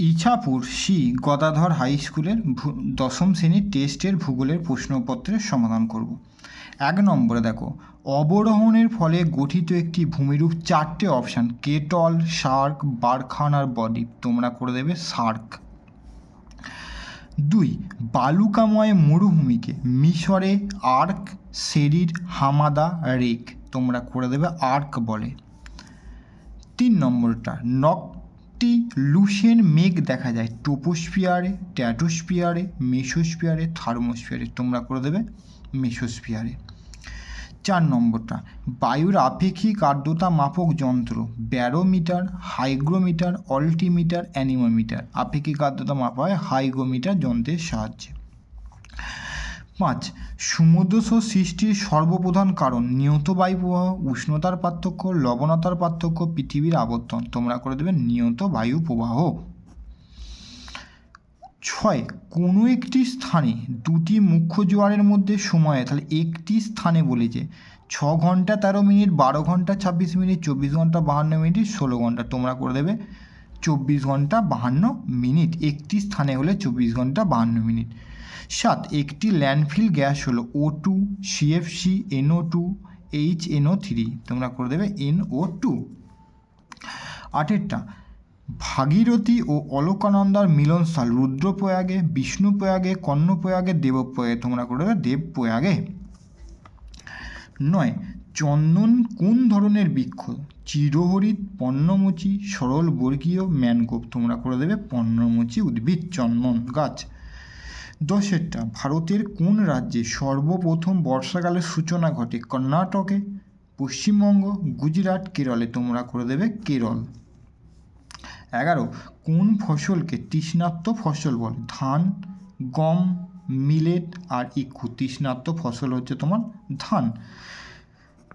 Ichapur C Gadadhar high স্কুলের দশম শ্রেণির টেস্টের ভূগোলের প্রশ্নপত্রের সমাধান করব। এক নম্বরে দেখো, অবরোহণের ফলে গঠিত একটি ভূমিরূপ চারটে অপশান, কেটল, শার্ক, বারখান আর বদ্বীপ। তোমরা করে দেবে শার্ক। দুই, বালুকাময় মরুভূমিকে, মিশরে আর্ক, সেরির হামাদা রেক। তোমরা করে দেবে আর্ক বলে। তিন নম্বরটা নকটি লুসেন মেঘ দেখা যায় টোপোস্ফিয়ারে ট্যাটোস্ফিয়ারে, মেসোস্ফিয়ারে, থার্মোস্ফিয়ারে। তোমরা করে দেবে মেসোস্ফিয়ারে। চার নম্বরটা, বায়ুর আপেক্ষিক আর্দ্রতা মাপক যন্ত্র, ব্যারোমিটার, হাইগ্রোমিটার, অল্টিমিটার, অ্যানিমোমিটার। আপেক্ষিক আর্দ্রতা মাপা হয় হাইগ্রোমিটার যন্ত্রের সাহায্যে। পাঁচ সমুদ্রস্রোত সৃষ্টির সর্বপ্রধান কারণ, নিয়ত বায়ু প্রবাহ উষ্ণতার পার্থক্য লবণতার পার্থক্য, পৃথিবীর আবর্তন। তোমরা করে দেবে নিয়ত বায়ু প্রবাহ ছয়, কোনো একটি স্থানে দুটি মুখ্য জোয়ারের মধ্যে সময় তাহলে একটি স্থানে বলেছে ছ ঘণ্টা তেরো মিনিট, বারো ঘণ্টা ছাব্বিশ মিনিট, চব্বিশ ঘণ্টা বাহান্ন মিনিট, ষোলো ঘণ্টা। তোমরা করে দেবে চব্বিশ ঘণ্টা বাহান্ন মিনিট। একটি স্থানে হলে চব্বিশ ঘণ্টা বাহান্ন মিনিট। সাত, একটি ল্যান্ডফিল গ্যাস হলো O two CFC NO two H NO three তোমরা করে দেবে এনও টু আটেরটা, ভাগীরথী ও অলকানন্দার মিলনস্থল, রুদ্রপ্রয়াগে, বিষ্ণুপ্রয়াগে, কর্ণপ্রয়াগে, দেবপ্রয়াগে। তোমরা করে দেবে দেবপ্রয়াগে। নয়, চন্দন কোন ধরনের বৃক্ষ? চিরহরিত পর্ণমোচী সরল বর্গীয় ম্যানগ্রোভ তোমরা করে দেবে পর্ণমোচী উদ্ভিদ, চন্দন, গাছ। দশেরটা, ভারতের কোন রাজ্যে সর্বপ্রথম বর্ষাকালের সূচনা ঘটে? কর্ণাটকে, পশ্চিমবঙ্গ, গুজরাট, কেরলে, তোমরা করে দেবে কেরল। এগারো, কোন ফসলকে তৃষ্ণাত্ম ফসল বলে? ধান, গম, মিলেট আর ইক্ষু। তৃষ্ণাত্ম ফসল হচ্ছে তোমার ধান।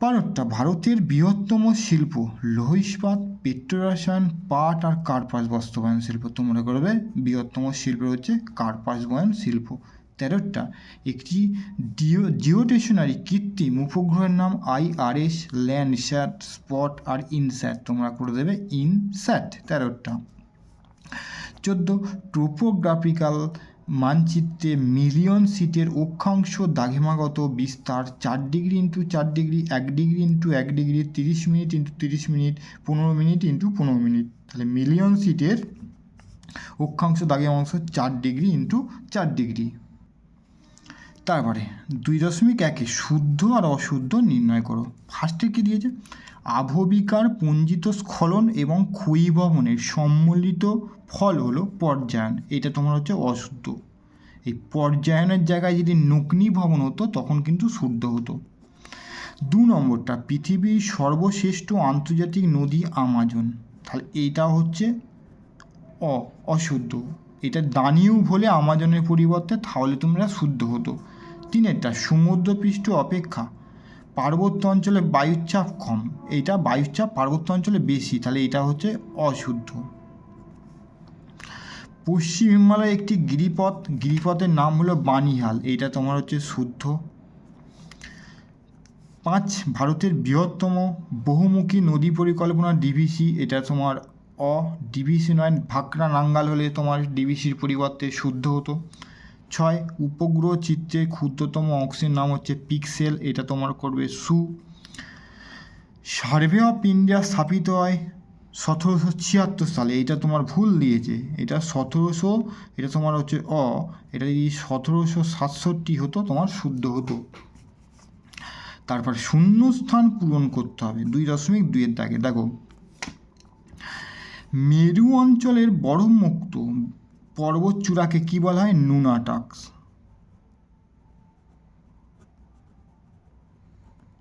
বারোটা ভারতের বৃহত্তম শিল্প লৌহ ইস্পাত পেট্রোরসায়ন, পাট আর কার্পাস বাস্তবায়ন শিল্প। তোমরা করবে বৃহত্তম শিল্প হচ্ছে কার্পাস বয়ন শিল্প। তেরোটা, একটি ডিও, জিওটেশনারি কৃত্রিম উপগ্রহের নাম আইআরএস ল্যান্ডস্যাট স্পট আর ইনস্যাট। তোমরা করে দেবে ইনস্যাট। তেরোটা। চোদ্দ টোপোগ্রাফিক্যাল মানচিত্রে মিলিয়ন সিটের অক্ষাংশ দাঘিমাগত বিস্তার চার ডিগ্রি ইন্টু চার ডিগ্রি, এক ডিগ্রি ইন্টু এক ডিগ্রি, তিরিশ মিনিট ইন্টু তিরিশ মিনিট, পনেরো মিনিট ইন্টু পনেরো মিনিট। তাহলে মিলিয়ন সিটের অক্ষাংশ দাঘিমাংশ চার ডিগ্রি ইন্টু চার ডিগ্রি। তারপরে দুই দশমিক একে শুদ্ধ আর অশুদ্ধ নির্ণয় করো। ফার্স্টে কী দিয়েছে? আভবিকার পঞ্জিত স্খলন এবং ক্ষয়ীভবনের সম্মিলিত ফল হলো পর্যায়ন। এটা তোমার হচ্ছে অশুদ্ধ। এই পর্যায়নের জায়গায় যদি নগ্নি ভবন হতো, তখন কিন্তু শুদ্ধ হতো। দু নম্বরটা, পৃথিবীর সর্বশ্রেষ্ঠ আন্তর্জাতিক নদী আমাজন। তাহলে এইটা হচ্ছে অ, অশুদ্ধ। এটা দানিউব হলে আমাজনের পরিবর্তে তাহলে তোমরা শুদ্ধ হতো। তিনেরটা, সমুদ্রপৃষ্ঠ অপেক্ষা। পার্বত্য অঞ্চলে বায়ুচাপ কম, এইটা বায়ুচাপ পার্বত্য অঞ্চলে বেশি, তাহলে এটা হচ্ছে অশুদ্ধ। পশ্চিম হিমালয়ে একটি গিরিপথ, গিরিপথের নাম হলো বানিহাল, এইটা তোমার হচ্ছে শুদ্ধ। পাঁচ, ভারতের বৃহত্তম বহুমুখী নদী পরিকল্পনা ডিভিসি, এটা তোমার অ ডিভিসি নয় ভাকরা নাঙ্গাল হলে তোমার ডিভিসির পরিবর্তে শুদ্ধ হতো। ছয় উপগ্রহ চিত্রের ক্ষুদ্রতম অংশের নাম হচ্ছে পিক্সেল, এটা তোমার করবে সু। সার্ভে অফ ইন্ডিয়া স্থাপিত হয় সতেরোশো ছিয়াত্তর সালে, এটা তোমার ভুল দিয়েছে। এটা সতেরোশো, এটা তোমার হচ্ছে অ, এটা যদি সতেরোশো সাতষট্টি হতো, তোমার শুদ্ধ হতো। তারপর শূন্যস্থান পূরণ করতে হবে, দুই দশমিক দুইয়ের দাগে। দেখো, মেরু অঞ্চলের বরফমুক্ত পর্বত চূড়াকে কী বলা হয়? নুনাটাক্স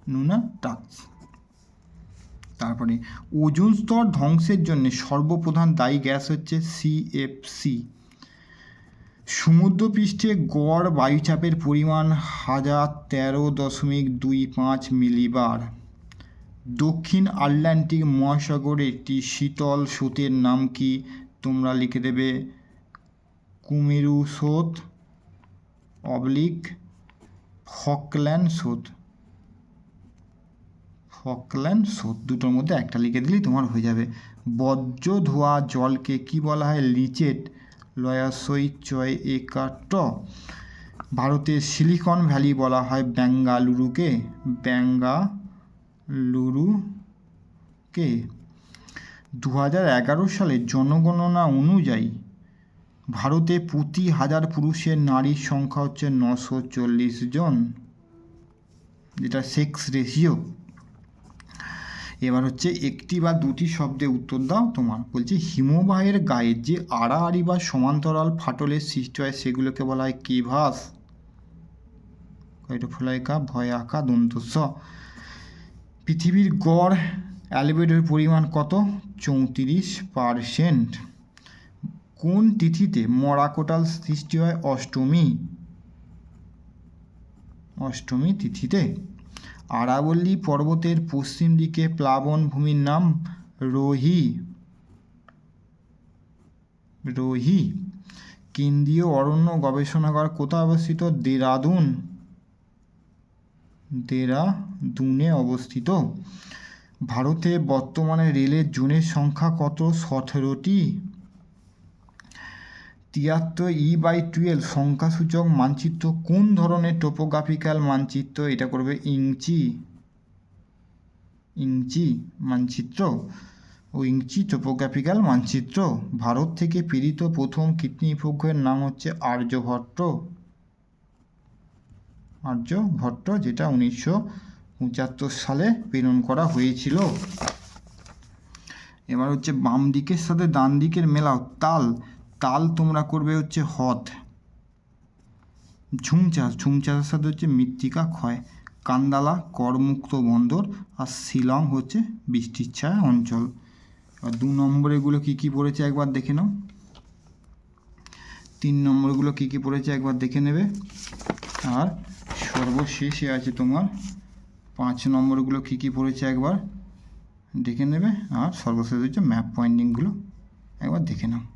নুনাটাক্স তারপরে, ওজোন স্তর ধ্বংসের জন্য সর্বপ্রধান দায়ী গ্যাস হচ্ছে সিএফসি সমুদ্রপৃষ্ঠে গড় বায়ুচাপের পরিমাণ হাজার তেরো দশমিক দুই পাঁচ মিলিবার। দক্ষিণ আটলান্টিক মহাসাগরে একটি শীতল স্রোতের নাম কি? তোমরা লিখে দেবে কুমেরু স্রোত অবলিক ফকল্যান্ড স্রোত ফকল্যান্ড স্রোত দুটোর মধ্যে একটা লিখে দিলেই তোমার হয়ে যাবে। বজ্র ধোয়া জলকে কি বলা হয়? লিচেট, লয়াসই চয় একাট ভারতের সিলিকন ভ্যালি বলা হয় বেঙ্গালুরুকে বেঙ্গালুরুকে দু হাজার এগারো সালে জনগণনা অনুযায়ী ভারতে প্রতি হাজার পুরুষের নারীর সংখ্যা হচ্ছে নশো চল্লিশ জন, যেটা সেক্স রেশিও এবার হচ্ছে একটি বা দুটি শব্দে উত্তর দাও তোমার। বলছে, হিমবাহের গায়ে যে আড়াআড়ি বা সমান্তরাল ফাটলের সৃষ্টি হয়, সেগুলোকে বলা হয় কেভাস। কয়টা ফলাইকা ভয় আঁকা দন্তস্ব। পৃথিবীর গড় অ্যালবেডের পরিমাণ কত? চৌত্রিশ পারসেন্ট। কোন তিথিতে মরাকোটাল সৃষ্টি হয় অষ্টমী? অষ্টমী তিথিতে। আরাবল্লী পর্বতের পশ্চিম দিকে প্লাবন ভূমির নাম রোহি। রোহি। কেন্দ্রীয় অরণ্য গবেষণাগার কোথায় অবস্থিত? দেরাদুন। দেরাদুনে অবস্থিত। ভারতে বর্তমানে রেলের জোনের সংখ্যা কত? সতেরোটি। তিয়াত্তর ই বাই টুয়েলভ সংখ্যাসূচক মানচিত্র কোন ধরনের টোপোগ্রাফিক্যাল মানচিত্র? এটা করবে ইঞ্চি ইঞ্চি মানচিত্র ও ইঞ্চি টোপোগ্রাফিক্যাল মানচিত্র। ভারত থেকে প্রেরিত প্রথম কিডনি উপগ্রহের নাম হচ্ছে আর্যভট্ট। আর্যভট্ট, যেটা উনিশশো পঁচাত্তর সালে প্রেরণ করা হয়েছিল। এবার হচ্ছে বাম দিকের সাথে ডান দিকের মেলাও, তাল। তাল তোমরা করবে হচ্ছে হদ ঝুম চাষ, ঝুম চাষের সাথে হচ্ছে মৃত্তিকা ক্ষয়, কান্দালা, করমুক্ত বন্দর আর শিলং হচ্ছে বৃষ্টির ছায়া অঞ্চল। আর দু নম্বরেগুলো কী কী পড়েছে একবার দেখে নাও। তিন নম্বরগুলো কী কী পড়েছে একবার দেখে নেবে। আর সর্বশেষে আছে তোমার পাঁচ নম্বরগুলো কী কী পড়েছে একবার দেখে নেবে। আর সর্বশেষ হচ্ছে ম্যাপ পয়েন্টিংগুলো একবার দেখে নাও।